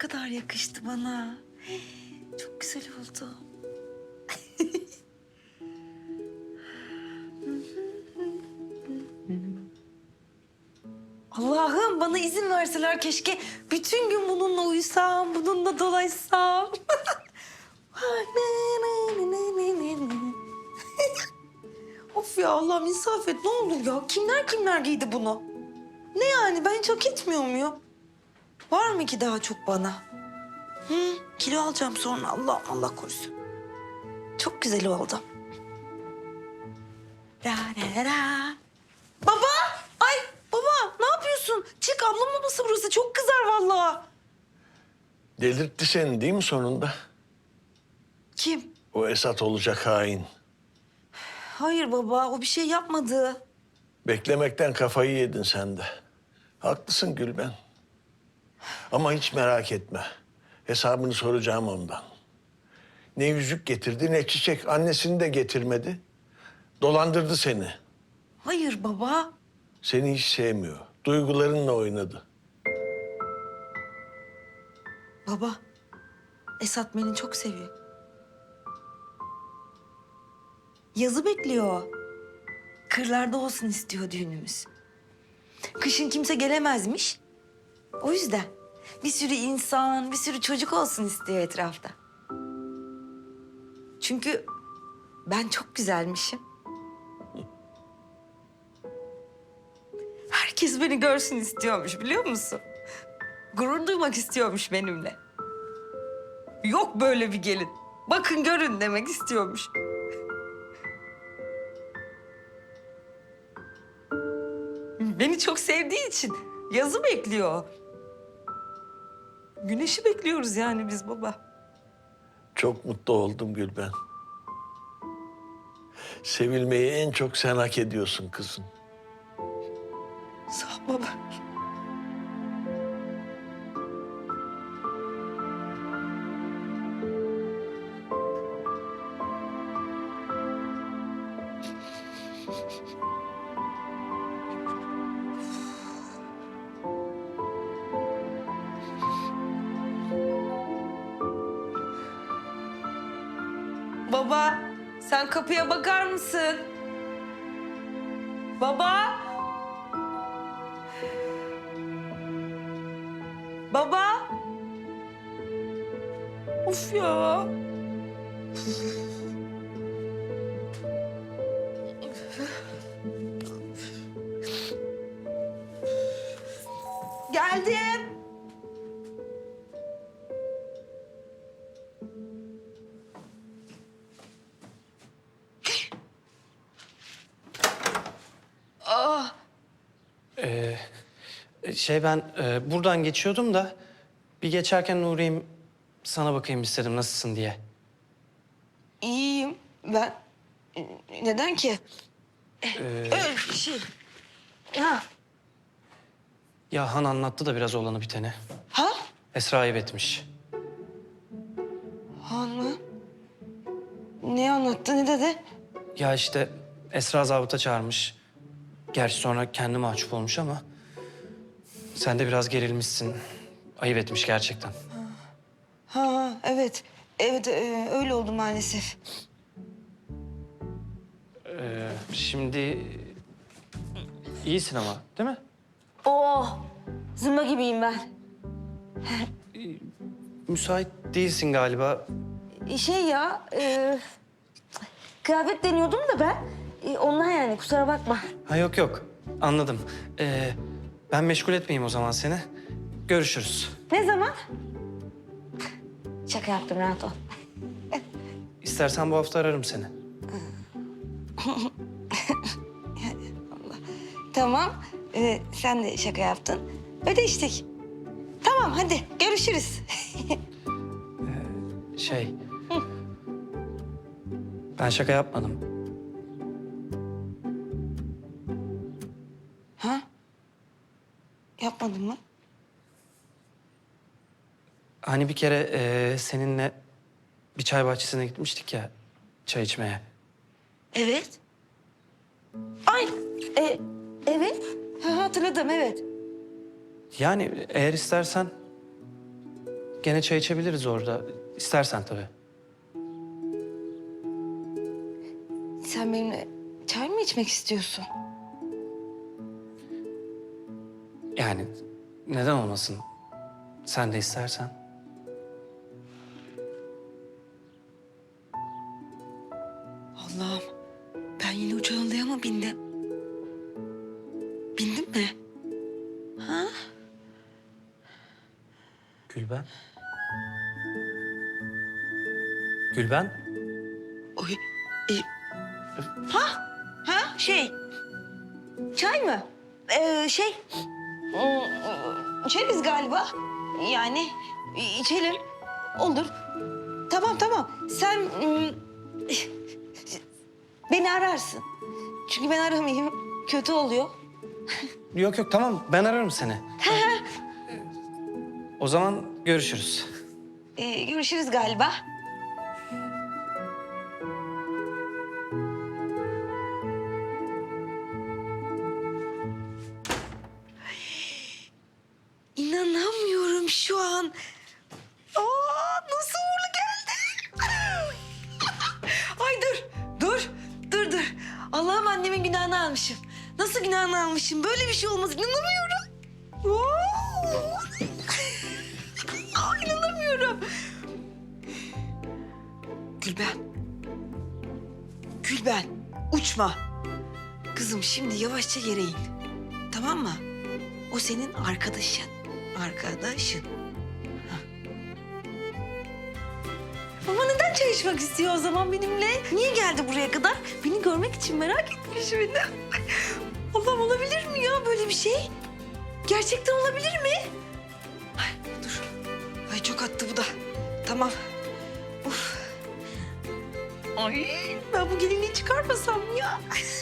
kadar yakıştı bana. Çok güzel oldu. Allah'ım bana izin verseler keşke bütün gün bununla uyusam, bununla dolaşsam. of ya Allah'ım insaf et ne olur ya. Kimler kimler giydi bunu? Ne yani ben hak etmiyor muyum? Var mı ki daha çok bana? Hı, kilo alacağım sonra Allah Allah korusun. Çok güzel oldu. Ra ra ra. Baba! Ay baba ne yapıyorsun? Çık ablamın odası burası çok kızar vallahi. Delirtti seni değil mi sonunda? Kim? O Esat olacak hain. Hayır baba o bir şey yapmadı. Beklemekten kafayı yedin sen de. Haklısın Gülben. Ama hiç merak etme. Hesabını soracağım ondan. Ne yüzük getirdi ne çiçek. Annesini de getirmedi. Dolandırdı seni. Hayır baba. Seni hiç sevmiyor. Duygularınla oynadı. Baba Esat beni çok seviyor. Yazı bekliyor. Kırlarda olsun istiyor düğünümüz. Kışın kimse gelemezmiş. O yüzden bir sürü insan, bir sürü çocuk olsun istiyor etrafta. Çünkü ben çok güzelmişim. Herkes beni görsün istiyormuş biliyor musun? Gurur duymak istiyormuş benimle. Yok böyle bir gelin. Bakın görün demek istiyormuş. Beni çok sevdiği için yazı bekliyor. Güneşi bekliyoruz yani biz baba. Çok mutlu oldum Gülben. Sevilmeyi en çok sen hak ediyorsun kızım. Sağ ol baba. Baba, sen kapıya bakar mısın? Baba! Baba! Of ya! Geldim. Şey ben e, buradan geçiyordum da bir geçerken uğrayayım sana bakayım istedim nasılsın diye. iyiyim ben. E, Neden ki? Ee, Öyle bir şey. Ha? ya Han anlattı da biraz olanı biteni. Ha? Esra ayıp etmiş. Han mı? Ne anlattı, ne dedi? Ya işte Esra zabıta çağırmış. Gerçi sonra kendi mahcup olmuş ama... Sen de biraz gerilmişsin. Ayıp etmiş gerçekten. Ha, evet. Evet, e, öyle oldu maalesef. Ee, şimdi iyisin ama değil mi? Oh, zımba gibiyim ben. Müsait değilsin galiba. Şey ya, e, kıyafet deniyordum da ben. E, ondan yani, kusura bakma. Ha yok yok anladım. Ee, ben meşgul etmeyeyim o zaman seni. Görüşürüz. Ne zaman? Şaka yaptım, rahat ol. İstersen bu hafta ararım seni. Tamam, e, sen de şaka yaptın. Ödeştik. Tamam, hadi görüşürüz. Şey... Ben şaka yapmadım. ha? Yapmadın mı? Hani bir kere e, seninle bir çay bahçesine gitmiştik ya çay içmeye. Evet. Ay, e, evet. Ha, hatırladım, evet. Yani eğer istersen gene çay içebiliriz orada. İstersen tabii. Sen benimle çay mı içmek istiyorsun? Yani neden olmasın? Sen de istersen. Allah'ım ben yine uçağın mı bindim? Bindim mi? Ha? Gülben? Gülben? Oy, e, ha? Ha? Şey. Çay mı? Ee, şey. İçeriz galiba. Yani içelim. Olur. Tamam tamam. Sen beni ararsın. Çünkü ben aramayayım. Kötü oluyor. Yok yok tamam ben ararım seni. o zaman görüşürüz. Ee, görüşürüz galiba. Annemin günahını almışım. Nasıl günahını almışım? Böyle bir şey olmaz. İnanamıyorum. Aa, İnanamıyorum. Gülben. Gülben, uçma. Kızım şimdi yavaşça yere in. Tamam mı? O senin arkadaşın. Arkadaşın. İçmek istiyor o zaman benimle? Niye geldi buraya kadar? Beni görmek için merak etmiş beni. Allah'ım olabilir mi ya böyle bir şey? Gerçekten olabilir mi? Ay dur. Ay çok attı bu da. Tamam. Uf. Ay ben bu gelinliği çıkarmasam ya.